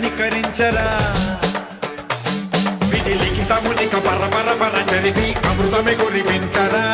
కనికరించరా? విధి లిఖితమునిక పర పర పర చరిపి అమృతమే కురిపించరా?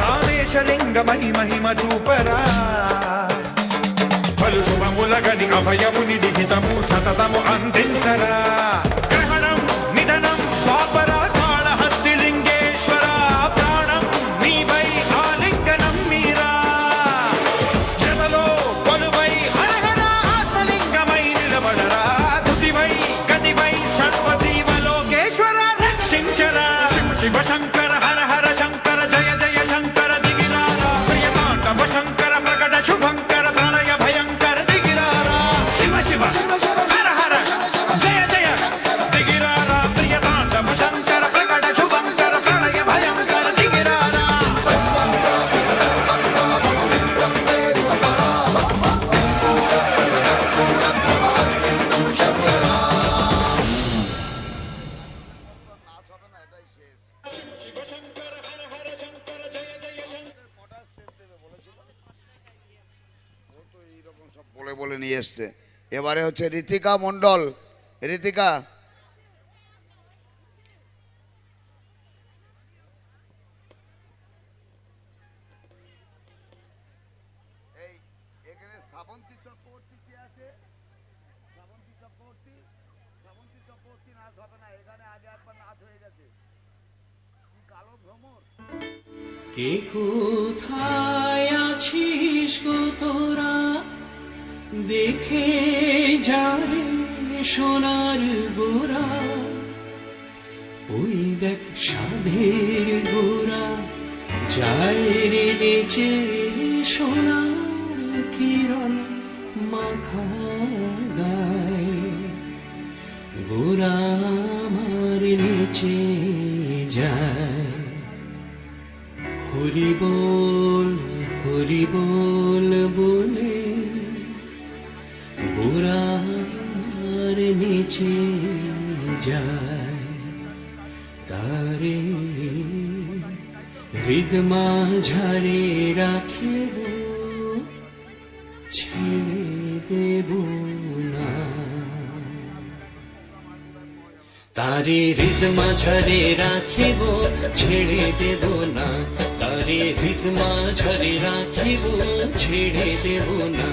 రామేశలింగ మహి మహిమ చూపరా? పలు శుభముల గని అభయముని లిఖితము సతతము అందించరా? এবারে হচ্ছে ঋতিকা মণ্ডল। ঋতিকা। হয়ে কে কোথায় আছিস গো তোরা? দেখে যারে সোনার গোরা ওই দেখ সাধের গোরা যায় রে বেচে সোনার কিরণ মাখা গায়। গোরা আমার নিচে যায়। হরি বল। হৃদমা ঝাড়ে রাখিব, ছেড়ে দেব না। তারে হৃদমা ঝরে রাখিব, ছেড়ে দেব না। তারে হৃদমা ঝরে রাখিব, ছেড়ে দেব না।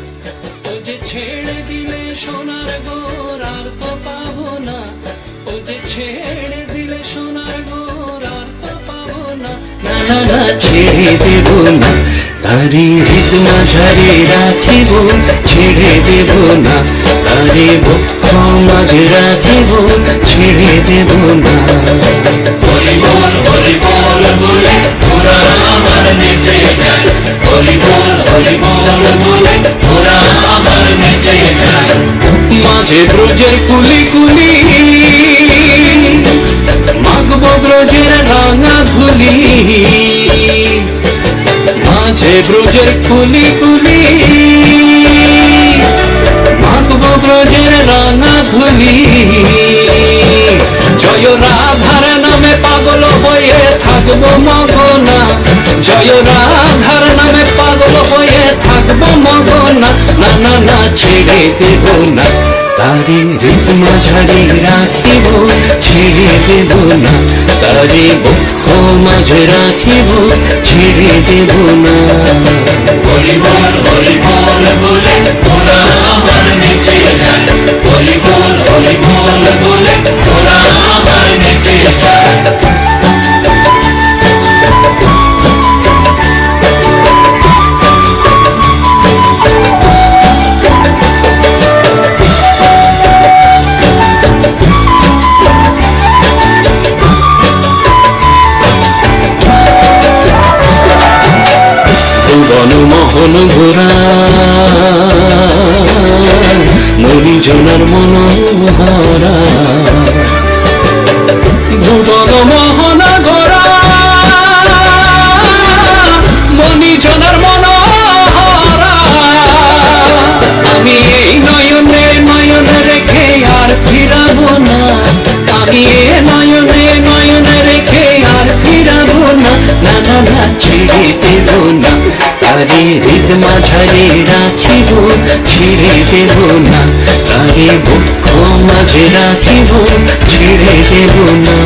ও যে ছেড়ে দিলে সোনার গোর আর তো পাবো না, ও যে ছেড়ে দিলে সোনার না ছেড়ে দেব না তারে হৃদমা ঝরে রাখিব ছেড়ে দেব না তারে বক্ষ মাঝে রাখিব ছেড়ে দেব না। হরি বল হরি বল বলে ওরা আমার নিচে যায়। হরি বল হরি বল বলে ওরা আমার নিচে যায়। মাঝে ব্রজের কুলি কুলি ব্রজের রাঙা ধুলি। মাঝে ব্রজের কুলি কুলি মাগব ব্রজের রাঙা ধুলি। জয় রাধার নামে পাগল হয়ে থাকব মগনা। জয় রাধার নামে পাগল হয়ে থাকব মগনা। না না না, ছেড়ে দেব না। তারে রিতমা ঝাড়ি রাখিব, ছেড়ে দেব না। তারে বক্ষ মাঝে রাখিব, ছেড়ে দেব না। হরি বল হরি বল ওরা আমার নিচে যায়। হরি বল হরি বল বলে ওরা আমার নিচে যায়। মোহন ঘোরা মরিজনার মনোহরা। ভুবন মাঝারে রাখিব ছেড়ে দেব না। তারে বক্ষ মাঝে রাখিব ছেড়ে দেব না।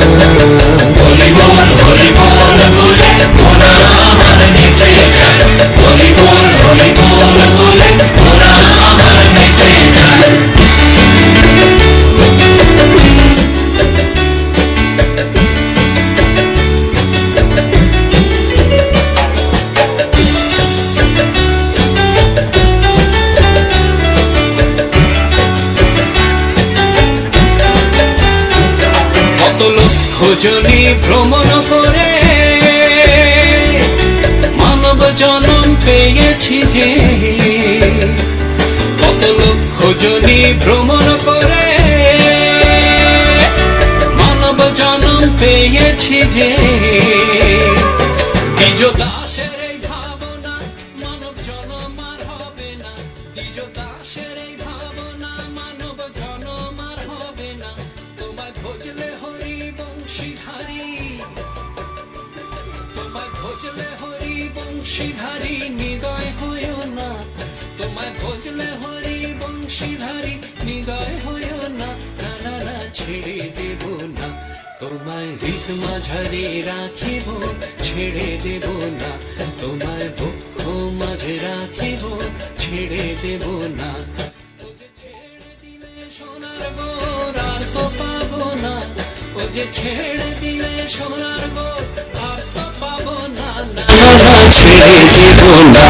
ভ্রমণ করে মানব জনম পেয়েছি যে। মাঝারে রাখিব ছেড়ে দেব না। তোমায় বক্ষ মাঝে রাখিব ছেড়ে দেব না। আর তো পাবো না। ও যে ছেড়ে দিলে সোনার গোর আর তো পাবো না, ছেড়ে দেব না।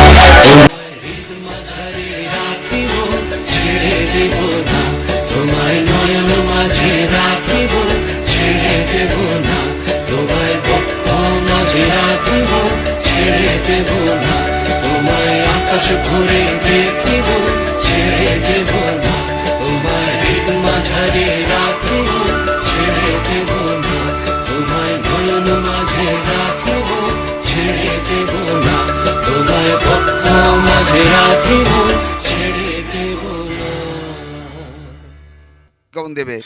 কেমন দেবে।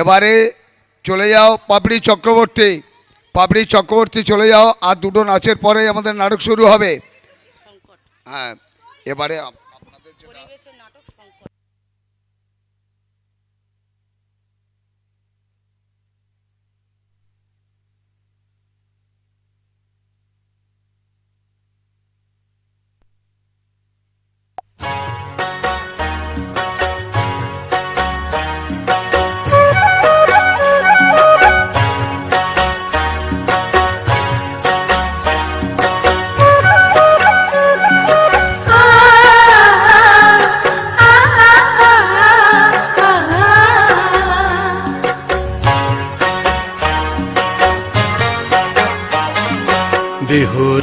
এবারে চলে যাও পাপড়ি চক্রবর্তী। পাপড়ি চক্রবর্তী চলে যাও, আর দুটো নাচের পরে আমাদের নাটক শুরু হবে। হ্যাঁ এবারে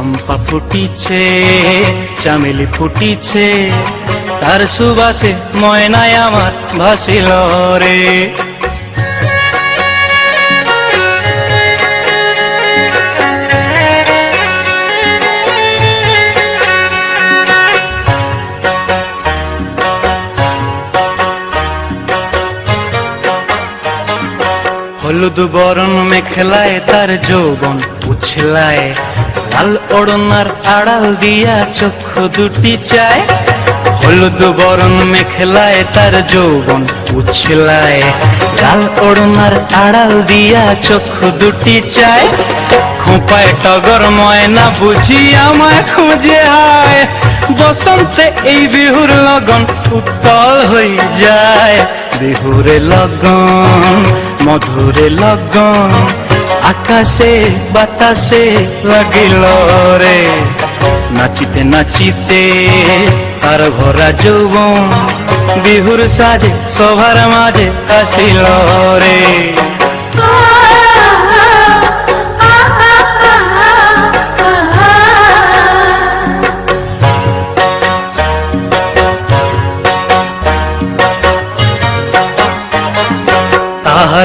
চম্পা ফুটিছে, চামেলি ফুটিছে, তার সুবাসে ময়নায় আমার ভাসিল রে। হলুদ বরণ মেখলায় তার যৌবন উছলায়। লাল ওড়নার আড়াল দিয়া চক্ষু দুটি চায়। হলুদ বরণ মেখলায় তার যৌবন উছলায়। লাল ওড়নার আড়াল দিয়া চক্ষু দুটি চায়। খোঁপায় টগর ময়না বুঝি আমায় খুঁজে আয় বসন্তে এই বিহুর লগন উত্তল হয়ে যায়। বিহুরে লগন মধুরে লগন আকাশে, বাতাসে লাগিল রে। নাচিতে নাচিতে তার ভরা যৌবন, বিহুর সাজে, সভার মাঝে আসিল রে।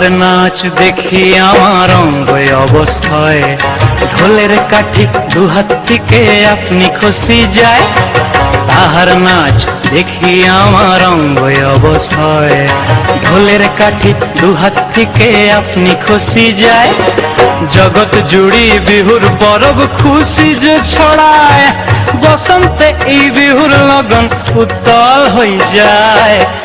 নাচ দেখি আমার অঙ্গ অবস্থায়। ঢোলের কাঠি দুহাত থেকে আপনি খসি যায়। তাহার নাচ দেখি আমার অঙ্গ অবস্থায়। ঢোলের কাঠি দুহাত থেকে আপনি খসি যায়। জগৎ জুড়ি বিহুর পরব খুশি যে ছড়ায়। বসন্তে এই বিহুর লগন উত্তল হয়ে যায়।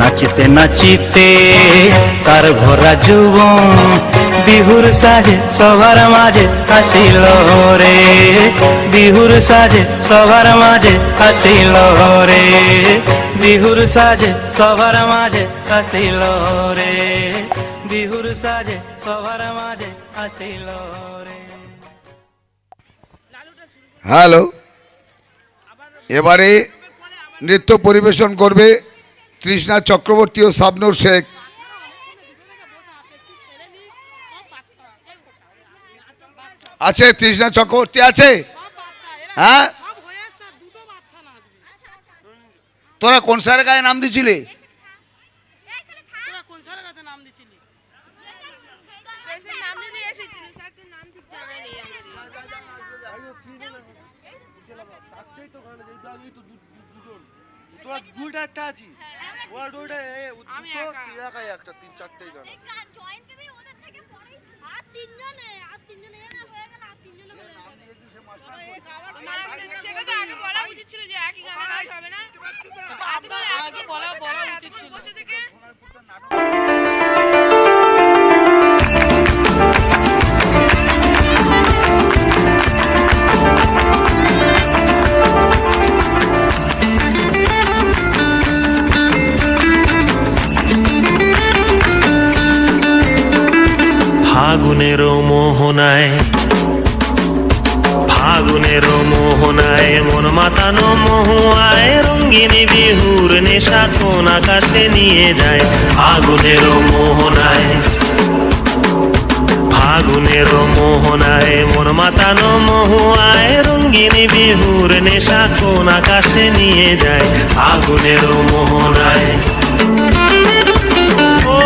নাচিতে নাচিতে তার ভরা যুবন বিহুর সাজে সবার মাঝে আসিল রে। বিহুর সাজে সবার মাঝে আসিল রে। বিহুর সাজে সবার মাঝে আসিল রে। বিহুর সাজে সবার মাঝে আসিল রে। হ্যালো, এবারে নৃত্য পরিবেশন করবে তৃষ্ণা চক্রবর্তী ও সাবনুর শেখ। আছে তৃষ্ণা চক্রবর্তী আছে? হ্যাঁ? তোরা কোন স্যারের গায়ে নাম দিছিলি নাম দিতে এসেছিল স্যারটির নাম ঠিক জানা নেই আমার। তোরা দুইটা একটা আছি। ওরা দুইটা আমি দুটো একা। একাই একটা তিন চারটে গান আছে। আর তিনজনে আর তিনজনে এরা গেল আর তিনজনে গেল। আমার সেটা তো আগে বলা উচিত ছিল যে একই গানে নাচ হবে না। আগে বলা বলা উচিত ছিল। বসে থেকে আকাশে নিয়ে যায় ফাগুনের মোহনায়। ফাগুনের মোহনায়, মন মাতানো মহুয়ায়, রঙ্গিনী বিহুর নেশা কোন আকাশে নিয়ে যায় ফাগুনের মোহনায়। ও,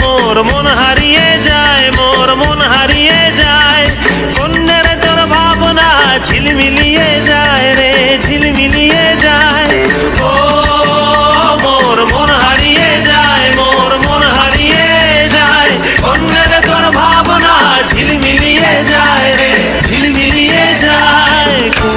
মোর মন হারিয়ে যায়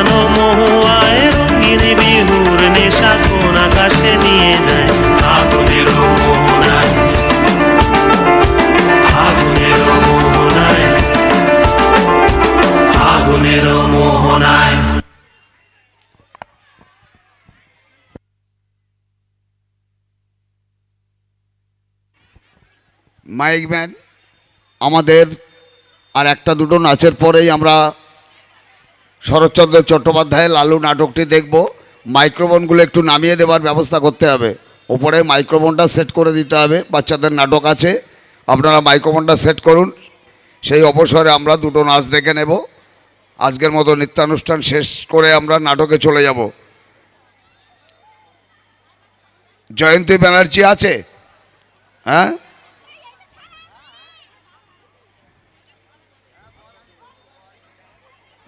মাতানো মহুয়ায় রঙিন বিহুর নেশা কোন আকাশে নিয়ে যায়? মোহনায় ফাগুনের মোহনায় মাইক ম্যান, আমাদের আর একটা দুটো নাচের পরেই আমরা শরৎচন্দ্র চট্টোপাধ্যায়ের লালু নাটকটি দেখব। মাইক্রোফোনগুলো একটু নামিয়ে দেওয়ার ব্যবস্থা করতে হবে। ওপরে মাইক্রোফোনটা সেট করে দিতে হবে, বাচ্চাদের নাটক আছে। আপনারা মাইক্রোফোনটা সেট করুন। সেই অবসরে আমরা দুটো নাচ দেখে নেব। আজকের মতো নৃত্যানুষ্ঠান শেষ করে আমরা নাটকে চলে যাব। জয়ন্তী ব্যানার্জি আছে? হ্যাঁ?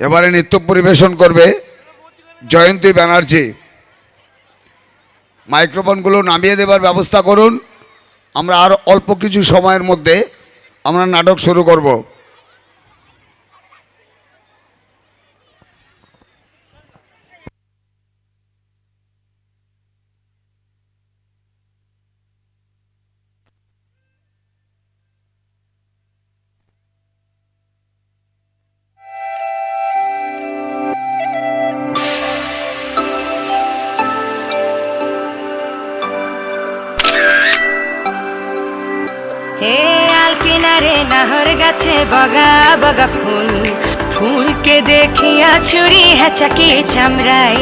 এবারে নৃত্য পরিবেশন করবে জয়ন্তী ব্যানার্জি। মাইক্রোফোনগুলো নামিয়ে দেবার ব্যবস্থা করুন। আমরা আর অল্প কিছু সময়ের মধ্যে আমরা নাটক শুরু করব। কিনারে নাহর গাছে বগা বগা ফুল। ফুলকে দেখিয়া ছুরি হেঁচাকি চামড়াই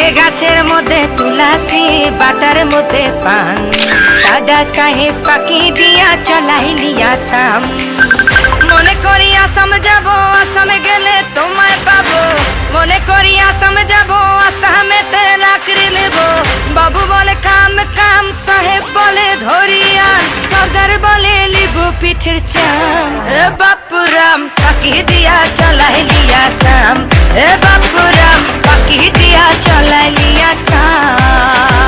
এ গাছের মধ্যে তুলাসি, বাটার মধ্যে পান। সাদা সাহে ফাঁকি দিয়া চলাইলি আসাম। মনে করি আসাম যাব, আসামে গেলে তোমায় পাবো। মনে করি আসামে যাব আসামেতে লাকড়ি নেব। বাবু বলে, কাম কাম, সাহেব বলে ধরিয়া, সর্দার বলে লিবু পিঠের চাম। এ বাপুরাম পাকি দিয়া চলাই লিয়া সাম। এ বাপুরাম পাকি দিয়া চলাই লিয়া সাম।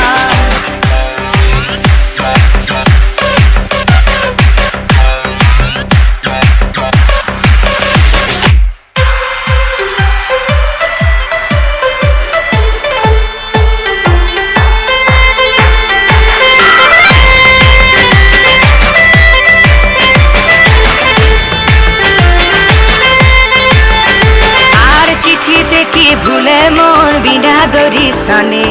কি ভুলে মন বিনা দরি সনে?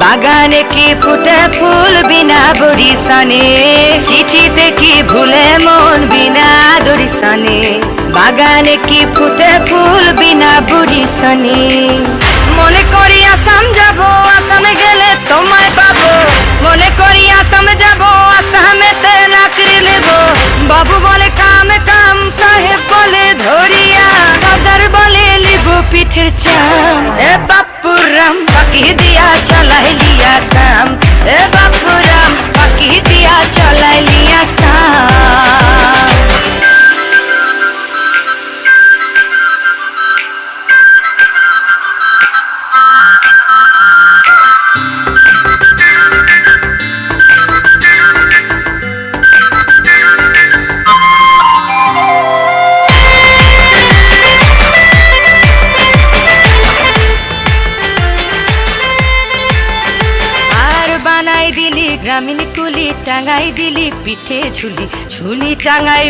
বাগানে কি ফুটে ফুল বিনা বরি সনে? চিঠিতে কি ভুলে মন বিনা দরি সনে? বাগানে কি ফুটে ফুল বিনা বুড়ি সনে? মনে করি আসাম যাব, আসামে গেলে তোমায় পাবো। মনে করি আসাম যাব, আসামেতে লাকড়ি নেব বাবু বলে কাম কাম, সাহেব বলে ধরিয়া। সর্দার লিবু পিঠের চাম। এ বাপুরাম পাকি দিয়া চালাই লিয়া সাম এ বাপুরাম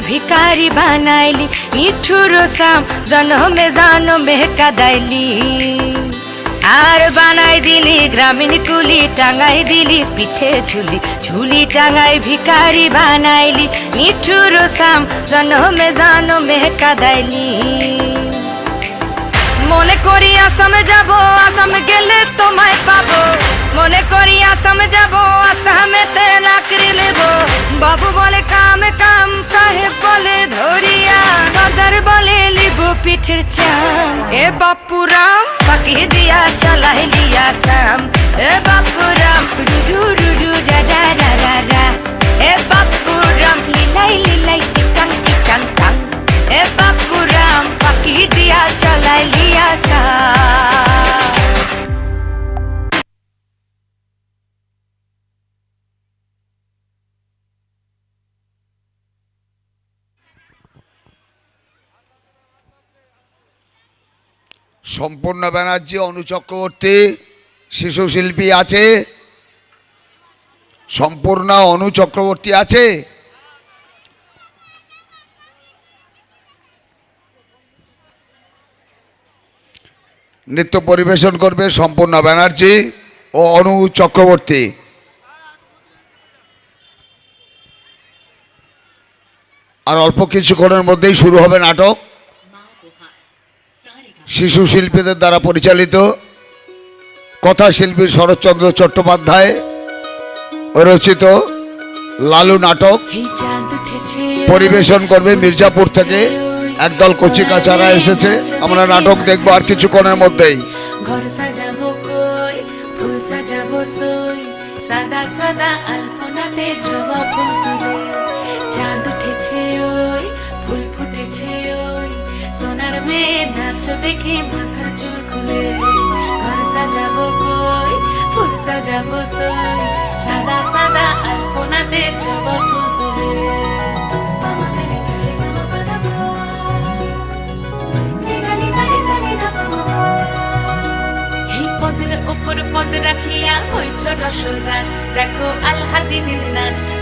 ভিকারি বানাইলি, নিঠুর সাম, জনমে জনমে কাদাইলি। আর বানাই দিলি, গ্রামীণ কুলি টাঙ্গাই দিলি, পিঠে ঝুলি ঝুলি টাঙ্গাই ভিকারি বানাইলি, নিঠুর সাম, জনমে জনমে কাদাইলি। মনে করি আসামে যাব, আসামে গেলে তোমায় পাবো। মনে করি আসামে যাব আসামেতে লাকড়ি নেব বাবু বলে, কাম কাম, সাহেব বলে, ধরিয়া সর্দার বলে, লিবু পিঠের চাম। এ বাপুরাম পাকি দিয়া চলাই লিয়া সাম। এ বাপুরাম, রুরু রুরু, রা রা রা রা রা। এ বাপুরাম, লিলাই লিলাই, টিকাং টিকাং, টাং। এ বাপুরাম পাকি দিয়া চলাই লিয়া সা সম্পূর্ণ ব্যানার্জি অনু চক্রবর্তী, শিশু শিল্পী আছে। সম্পূর্ণ অনু চক্রবর্তী আছে। নৃত্য পরিবেশন করবে সম্পূর্ণ ব্যানার্জি ও অনু চক্রবর্তী। আর অল্প কিছুক্ষণের মধ্যেই শুরু হবে নাটক। শিশু শিল্পীদের দ্বারা পরিচালিত কথা শিল্পী শরৎচন্দ্র চট্টোপাধ্যায় রচিত লালু নাটক পরিবেশন করবে মির্জাপুর থেকে একদল কচি কাচারা এসেছে। আমরা নাটক দেখব আর কিছুক্ষণের মধ্যেই। সাদা সাদা আলপনাতে জবা ফুল তুলে। চাঁদ উঠেছে ওই ফুল ফুটেছে ওই। সোনার মেয়ে নাচো দেখে মাথার চুল খুলে ঘর সাজাবো কই? ফুল সাজাবো সই। সাদা সাদা আলপনাতে জবা ফুল তুলে। পদ রাখিয়া হইছ রসরাজ দেখো আল্লাদিনের নাচ।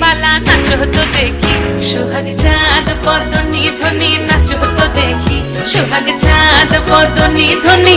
পালা নাচ হতো দেখি। সোহাগ চাঁদ বদনি ধ্বনি নাচ হতো দেখি। সোহাগ চাঁদ বদনি ধ্বনি